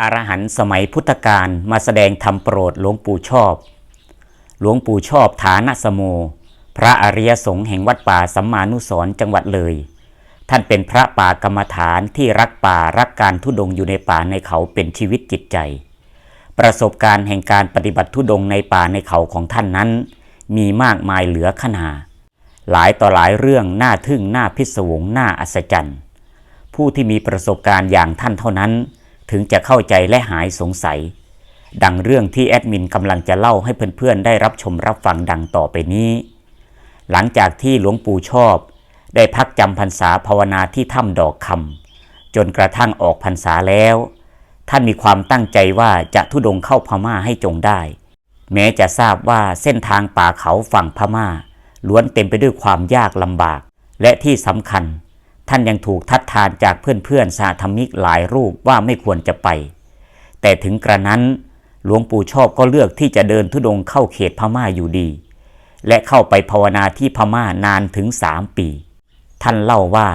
อรหันต์สมัยพุทธกาลมาแสดงธรรมโปรดหลวงปู่ชอบ หลวงปู่ชอบฐานสโม พระอริยสงฆ์แห่งวัดป่าสัมมานุสรจังหวัดเลย ท่านเป็นพระป่ากรรมฐานที่รักป่ารักการทุดงอยู่ในป่าในเขาเป็นชีวิตจิตใจ ประสบการณ์แห่งการปฏิบัติทุดงในป่าในเขาของท่านนั้น มีมากมายเหลือขนาหลายต่อหลายเรื่องน่าทึ่งน่าพิศวงน่าอัศจรรย์ ผู้ที่มีประสบการณ์อย่างท่านเท่านั้น ถึงจะเข้าใจและหายสงสัย ดังเรื่องที่แอดมินกำลังจะเล่าให้เพื่อนๆ ได้รับชมรับฟังดังต่อไปนี้ หลังจากที่หลวงปู่ชอบ ได้พักจำพรรษาภาวนาที่ถ้ำดอกคำจนกระทั่งออกพรรษาแล้ว ท่านมีความตั้งใจว่าจะทุดงเข้าพม่าให้จงได้ แม้จะทราบว่าเส้นทางป่าเขาฝั่งพม่าล้วนเต็มไปด้วยความยากลำบาก และที่สำคัญ ท่านยังถูกทัดทานจากเพื่อนๆสาธมิกหลายรูปว่าไม่ควรจะไป แต่ถึงกระนั้นหลวงปู่ชอบก็เลือกที่จะเดินทุดงเข้าเขตพม่าอยู่ดี และเข้าไปภาวนาที่พม่านานถึงสามปี ท่านเล่าว่า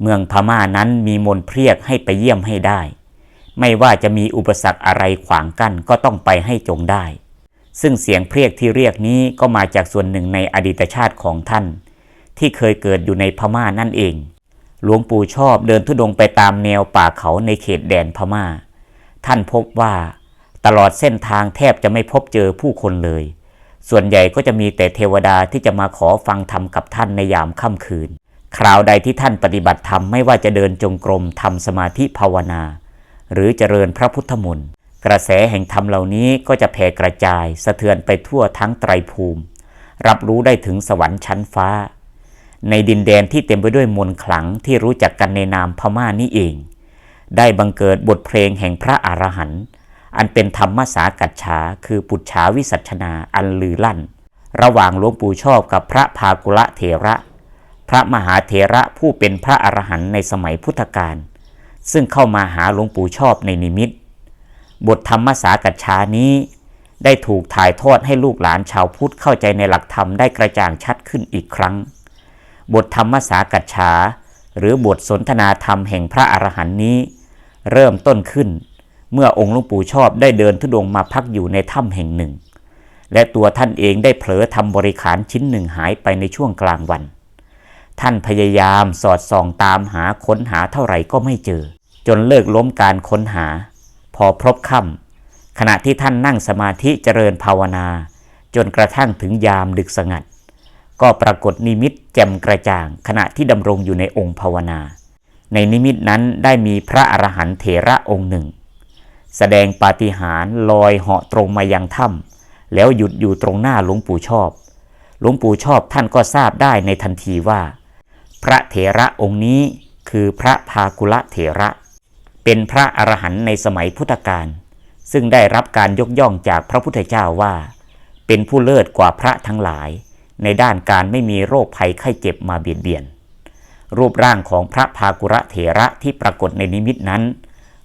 เมืองพม่านั้นมีมนเพรียกให้ไปเยี่ยมให้ได้ ไม่ว่าจะมีอุปสรรคอะไรขวางกั้นก็ต้องไปให้จงได้ ซึ่งเสียงเพรียกที่เรียกนี้ก็มาจากส่วนหนึ่งในอดีตชาติของท่าน ที่เคยเกิดอยู่ในพม่านั่นเอง หลวงปู่ชอบเดินทุดงไปตามแนวป่าเขาในเขตแดนพม่า ท่านพบว่าตลอดเส้นทางแทบจะไม่พบเจอผู้คนเลย ส่วนใหญ่ก็จะมีแต่เทวดาที่จะมาขอฟังธรรมกับท่านในยามค่ำคืน คราวใดที่ท่านปฏิบัติธรรมไม่ว่าจะเดินจงกรมทำสมาธิภาวนา หรือเจริญพระพุทธมนต์กระแสแห่งธรรมเหล่านี้ก็จะแผ่กระจาย สะเทือนไปทั่วทั้งไตรภูมิ รับรู้ได้ถึงสวรรค์ชั้นฟ้า ในดินแดนที่เต็มไปด้วยมนต์ขลังที่รู้จักกันในนามพม่านี่เอง ได้บังเกิดบทเพลงแห่งพระอรหันต์อันเป็นธรรมสากัจฉาคือปุจฉาวิสัชนาอันลือลั่น ระหว่างหลวงปู่ชอบกับพระภากุละเถระ พระมหาเถระผู้เป็นพระอรหันต์ในสมัยพุทธกาลซึ่งเข้ามาหาหลวงปู่ชอบในนิมิต บทธรรมสากัจฉานี้ ได้ถูกถ่ายทอดให้ลูกหลานชาวพุทธเข้าใจในหลักธรรมได้กระจ่างชัดขึ้นอีกครั้ง บทธรรมสากัจฉา หรือบทสนทนาธรรมแห่งพระอรหันต์นี้ เริ่มต้นขึ้น เมื่อองค์หลวงปู่ชอบได้เดินทุดงมาพักอยู่ในถ้ำแห่งหนึ่ง และตัวท่านเองได้เผลอทำบริขารชิ้นหนึ่งหายไปในช่วงกลางวัน ท่านพยายามสอดส่องตามหาค้นหาเท่าไหร่ก็ไม่เจอ จนเลิกล้มการค้นหา พอพบค่ำขณะที่ท่านนั่งสมาธิเจริญภาวนา จนกระทั่งถึงยามดึกสงัด ก็ปรากฏนิมิตแจ่มกระจ่าง ขณะที่ดำรงอยู่ในองค์ภาวนา ในนิมิตนั้นได้มีพระอรหันต์เถระองค์หนึ่ง แสดงปาฏิหาริย์ลอยเหาะตรงมายังถ้ำแล้วหยุดอยู่ตรงหน้าหลวงปู่ชอบ หลวงปู่ชอบท่านก็ทราบได้ในทันทีว่า พระเถระองค์นี้คือพระภากุละเถระ เป็นพระอรหันต์ในสมัยพุทธกาลซึ่งได้รับการยกย่องจากพระพุทธเจ้าว่า เป็นผู้เลิศกว่าพระทั้งหลาย ในด้านการไม่มีโรคภัยไข้เจ็บมาเบียดเบียน รูปร่างของพระภากุระเถระที่ปรากฏในนิมิตนั้น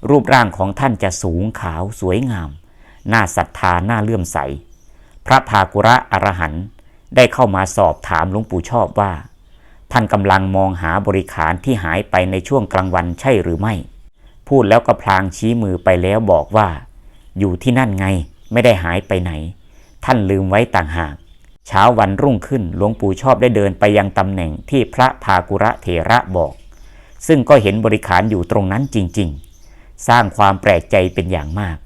รูปร่างของท่านจะสูงขาวสวยงาม น่าศรัทธาน่าเลื่อมใส พระภากุระอรหันต์ได้เข้ามาสอบถามหลวงปู่ชอบว่า ท่านกำลังมองหาบริขารที่หายไปในช่วงกลางวันใช่หรือไม่ พูดแล้วก็พลางชี้มือไปแล้วบอกว่า อยู่ที่นั่นไงไม่ได้หายไปไหน ท่านลืมไว้ต่างหาก เช้าวันรุ่งขึ้นหลวงปู่ชอบได้เดินไปยังตำแหน่งที่พระภากุระเถระบอก ซึ่งก็เห็นบริขารอยู่ตรงนั้นจริง ๆ สร้างความแปลกใจเป็นอย่างมาก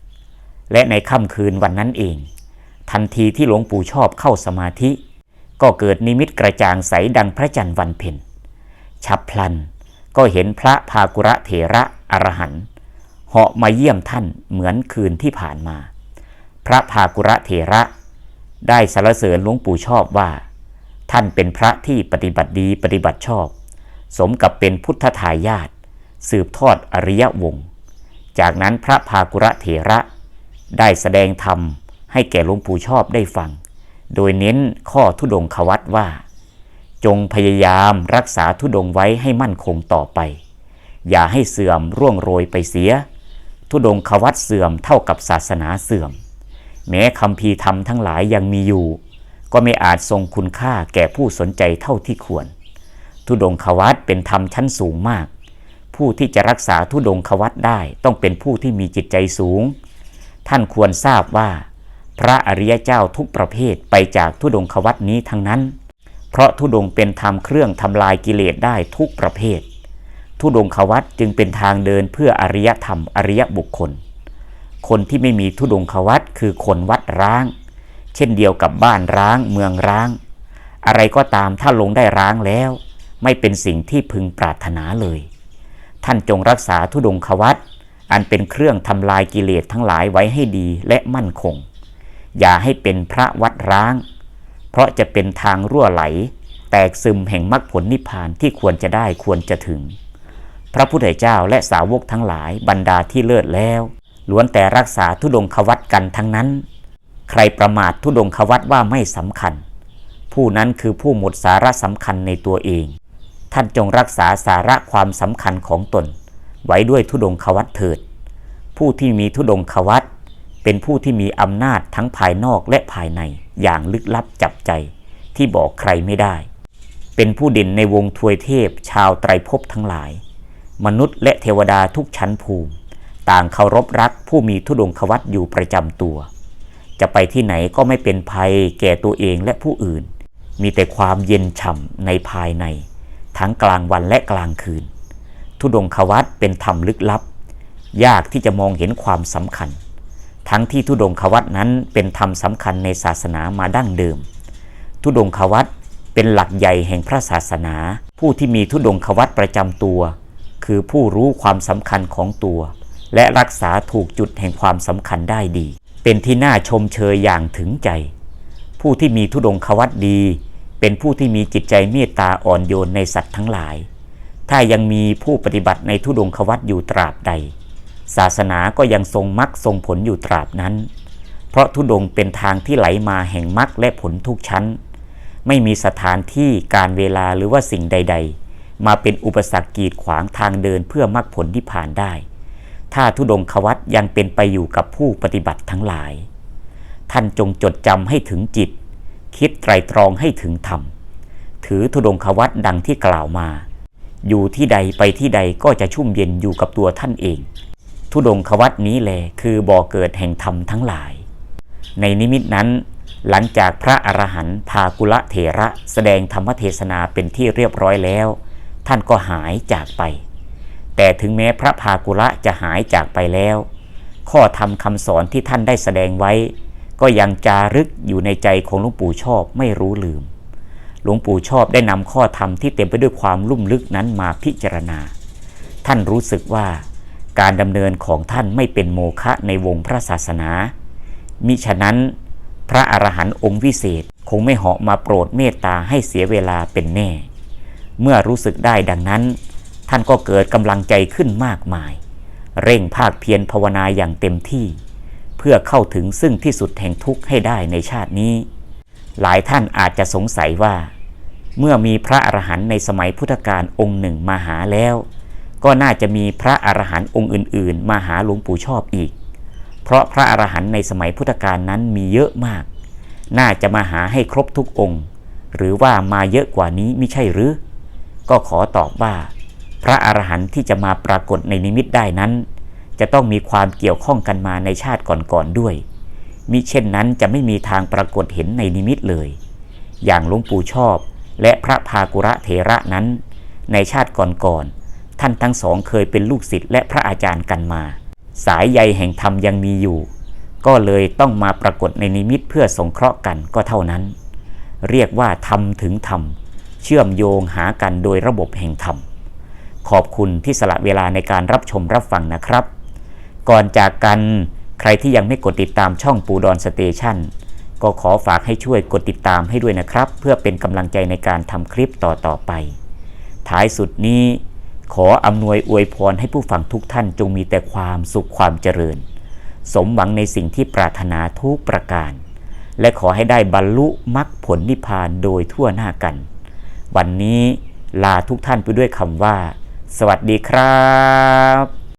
และในค่ำคืนวันนั้นเอง ทันทีที่หลวงปู่ชอบเข้าสมาธิ ก็เกิดนิมิตกระจ่างใสดังพระจันทร์วันเพ็ญฉับพลันก็เห็นพระภากุระเถระอรหันต์เหาะมาเยี่ยมท่านเหมือนคืนที่ผ่านมา พระภากุระเถระ ได้สรรเสริญหลวงปู่ชอบว่า ท่านเป็นพระที่ปฏิบัติดีปฏิบัติชอบ สมกับเป็นพุทธทายาทสืบทอดอริยวงศ์จากนั้นพระภากุระเถระ ได้แสดงธรรมให้แก่หลวงปู่ชอบได้ฟัง โดยเน้นข้อทุดงควัตว่า จงพยายามรักษาทุดงไว้ให้มั่นคงต่อไป อย่าให้เสื่อมร่วงโรยไปเสีย ทุดงควัตเสื่อมเท่ากับศาสนาเสื่อม แม้คำพีธรรมทั้งหลายยังมีอยู่ ก็ไม่อาจทรงคุณค่าแก่ผู้สนใจเท่าที่ควร ทุดงควัตเป็นธรรมชั้นสูงมาก ผู้ที่จะรักษาทุดงควัตได้ต้องเป็นผู้ที่มีจิตใจสูง ท่านควรทราบว่า พระอริยเจ้าทุกประเภทไปจากทุดงควัตนี้ทั้งนั้น เพราะทุดงเป็นธรรมเครื่องทำลายกิเลสได้ทุกประเภท ทุดงควัตจึงเป็นทางเดินเพื่ออริยธรรมอริยบุคคล คนที่ไม่มีทุดงควัตคือคนวัดร้าง เช่นเดียวกับบ้านร้างเมืองร้าง อะไรก็ตามถ้าลงได้ร้างแล้ว ไม่เป็นสิ่งที่พึงปรารถนาเลย ท่านจงรักษาทุดงควัตอันเป็นเครื่องทำลายกิเลสทั้งหลายไว้ให้ดีและมั่นคง อย่าให้เป็นพระวัดร้าง เพราะจะเป็นทางรั่วไหล แตกซึมแห่งมรรคผลนิพพานที่ควรจะได้ควรจะถึง พระพุทธเจ้าและสาวกทั้งหลายบรรดาที่เลิศแล้ว ล้วนแต่รักษาทุดงควัตกันทั้งนั้น ใครประมาททุดงควัตว่าไม่สำคัญ ผู้นั้นคือผู้หมดสาระสำคัญในตัวเอง ท่านจงรักษาสาระความสำคัญของตน ไว้ด้วยทุดงควัตเถิด ผู้ที่มีทุดงควัตเป็นผู้ที่มีอำนาจทั้งภายนอกและภายในอย่างลึกลับจับใจ ที่บอกใครไม่ได้ เป็นผู้เด่นในวงทวยเทพชาวไตรภพทั้งหลาย มนุษย์และเทวดาทุกชั้นภูมิ ต่างเคารพรักผู้มีทุดงควัตอยู่ประจำตัว จะไปที่ไหนก็ไม่เป็นภัยแก่ตัวเองและผู้อื่น มีแต่ความเย็นฉ่ำในภายใน ทั้งกลางวันและกลางคืน ทุดงควัตเป็นธรรมลึกลับ ยากที่จะมองเห็นความสำคัญ ทั้งที่ทุดงควัตนั้นเป็นธรรมสำคัญในศาสนามาดั้งเดิม ทุดงควัตเป็นหลักใหญ่แห่งพระศาสนา ผู้ที่มีทุดงควัตประจำตัว คือผู้รู้ความสำคัญของตัว และรักษาถูกจุดแห่งความสำคัญได้ดี เป็นที่น่าชมเชยอย่างถึงใจ ผู้ที่มีทุดงควัตดี เป็นผู้ที่มีจิตใจเมตตาอ่อนโยนในสัตว์ทั้งหลาย ถ้ายังมีผู้ปฏิบัติในทุดงควัตอยู่ตราบใด ศาสนาก็ยังทรงมรรคทรงผลอยู่ตราบนั้น เพราะทุดงเป็นทางที่ไหลมาแห่งมรรคและผลทุกชั้น ไม่มีสถานที่การเวลาหรือว่าสิ่งใด ๆ มาเป็นอุปสรรคกีดขวางทางเดินเพื่อมรรคผลที่ผ่านได้ ถ้าทุดงควัตยังเป็นไปอยู่กับผู้ปฏิบัติทั้งหลาย ท่านจงจดจำให้ถึงจิต คิดไตรตรองให้ถึงธรรม ถือทุดงควัตดังที่กล่าวมา อยู่ที่ใดไปที่ใดก็จะชุ่มเย็นอยู่กับตัวท่านเอง ทุดงควัตนี้แลคือบ่อเกิดแห่งธรรมทั้งหลาย ในนิมิตนั้น หลังจากพระอรหันต์พากุละเถระแสดงธรรมเทศนาเป็นที่เรียบร้อยแล้ว ท่านก็หายจากไป แต่ถึงแม้พระพากุละจะหายจากไปแล้ว ข้อธรรมคำสอนที่ท่านได้แสดงไว้ ก็ยังจารึกอยู่ในใจของหลวงปู่ชอบไม่รู้ลืม หลวงปู่ชอบได้นำข้อธรรมที่เต็มไปด้วยความลุ่มลึกนั้นมาพิจารณา ท่านรู้สึกว่า การดำเนินของท่านไม่เป็นโมฆะในวงพระศาสนา มิฉะนั้นพระอรหันต์องค์วิเศษคงไม่เหาะมาโปรดเมตตาให้เสียเวลาเป็นแน่ เมื่อรู้สึกได้ดังนั้น ท่านก็เกิดกำลังใจขึ้นมากมาย เร่งภาคเพียรภาวนาอย่างเต็มที่ เพื่อเข้าถึงซึ่งที่สุดแห่งทุกข์ให้ได้ในชาตินี้ หลายท่านอาจจะสงสัยว่า เมื่อมีพระอรหันต์ในสมัยพุทธกาลองค์หนึ่งมาหาแล้ว ก็น่าจะมีพระอรหันต์องค์อื่น ๆ มาหาหลวงปู่ชอบอีก เพราะพระอรหันต์ในสมัยพุทธกาลนั้นมีเยอะมาก น่าจะมาหาให้ครบทุกองค์ หรือว่ามาเยอะกว่านี้ไม่ใช่หรือ ก็ขอตอบว่า ระอรหันต์ที่จะมาปรากฏในนิมิตได้นั้น จะต้องมีความเกี่ยวข้องกันมาในชาติก่อนๆด้วย มิเช่นนั้นจะไม่มีทางปรากฏเห็นในนิมิตเลย อย่างหลวงปู่ชอบ และพระพากุระเถระนั้น ในชาติก่อนๆท่านทั้งสองเคยเป็นลูกศิษย์และพระอาจารย์กันมา สายใยแห่งธรรมยังมีอยู่ ก็เลยต้องมาปรากฏในนิมิตเพื่อสงเคราะห์กันก็เท่านั้น เรียกว่าธรรมถึงธรรมเชื่อมโยงหากันโดยระบบแห่งธรรม ขอบคุณที่สละเวลาในการรับชมรับฟังนะครับ ก่อนจากกันใครที่ยังไม่กดติดตามช่องปูดอนสเตชันก็ขอฝากให้ช่วยกดติดตามให้ด้วยนะครับ เพื่อเป็นกำลังใจในการทำคลิปต่อ ๆ ไป ท้ายสุดนี้ ขออำนวยอวยพรให้ผู้ฟังทุกท่านจงมีแต่ความสุขความเจริญ สมหวังในสิ่งที่ปรารถนาทุกประการ และขอให้ได้บรรลุมรรคผลนิพพานโดยทั่วหน้ากัน วันนี้ลาทุกท่านไปด้วยคำว่า สวัสดีครับ